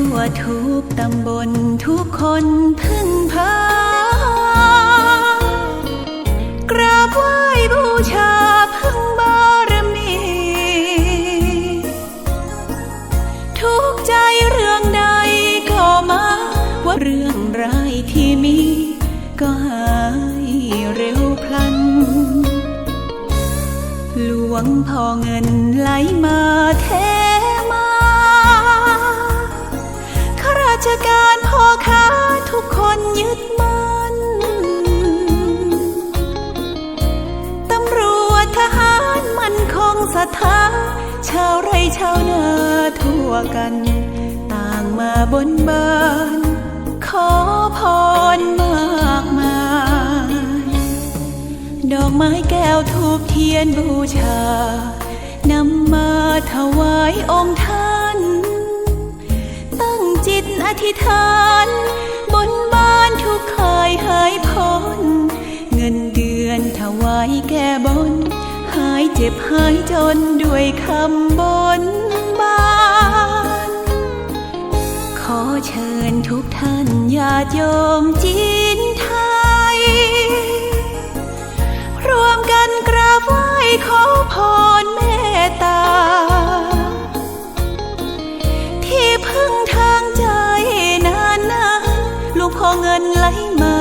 ั่วทุกตำบลทุกคนพึ่งพากราบไหว้บูชาพึ่งบารมี ทุกใจเรื่องใดก็มา ว่าเรื่องร้ายที่มี ก็หายเร็วพลัน หลวงพ่อเงินไหลมาเท การพ่อค้าทุกคนยึดมั่นตำรวจทหารมันคงศรัทธาชาวไร่ชาวนาทั่วกัน ต่างมาบนบานขอพรมากมาย ดอกไม้แก้วทูบเทียนบูชานำมาถวายองค์ท่าน ธิษฐานบนบานทุกข์เคยหายพ้น เงินเดือนถวายแก่บน หายเจ็บหายจนด้วยคำบนบานขอเชิญทุกท่านญาติโยมจีนไทย รวมกันกราบไหว้ขอพรเม ไหมา